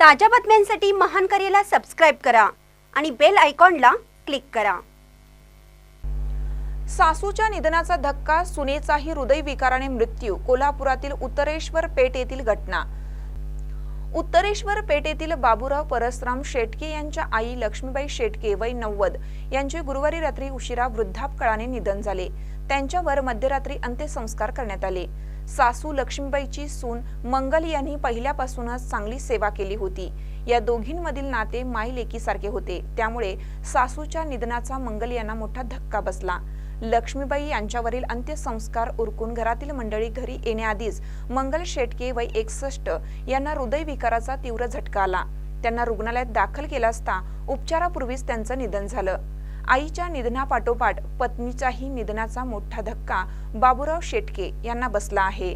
ताज्या बातम्यांसाठी महान करेला सबस्क्राईब करा आणि बेल आयकॉनला क्लिक करा. सासूच्या निधनाचा धक्का सुनेचाही हृदयविकाराने मृत्यू कोल्हापुरातील उत्तरेश्वर पेठ येथील घटना. उत्तरेश्वर पेठेतील बाबूराव परसराम शेटके यांच्या आई लक्ष्मीबाई शेटके वय नव्वद यांचे गुरुवारी रात्री उशिरा वृद्धापकाळाने निधन झाले. त्यांच्यावर मध्यरात्री अंत्यसंस्कार करण्यात आले. सासू लक्ष्मीबाईची सून मंगल यांनी पहिल्यापासूनच चांगली सेवा केली होती. या दोघींमधील नाते माई लेकीसारखे होते. त्यामुळे सासूच्या निधनाचा मंगल यांना मोठा धक्का बसला. लक्ष्मीबाई यांच्यावरील अंत्यसंस्कार उरकून घरातील मंडळी घरी येण्याआधीच मंगल शेटके वय एकसष्ट यांना हृदयविकाराचा तीव्र झटका आला. त्यांना रुग्णालयात दाखल केला असता उपचारापूर्वीच त्यांचं निधन झालं. आईच्या निधनापाठोपाठ पत्नीच्याही निधनाचा मोठा धक्का बाबूराव शेटके यांना बसला आहे.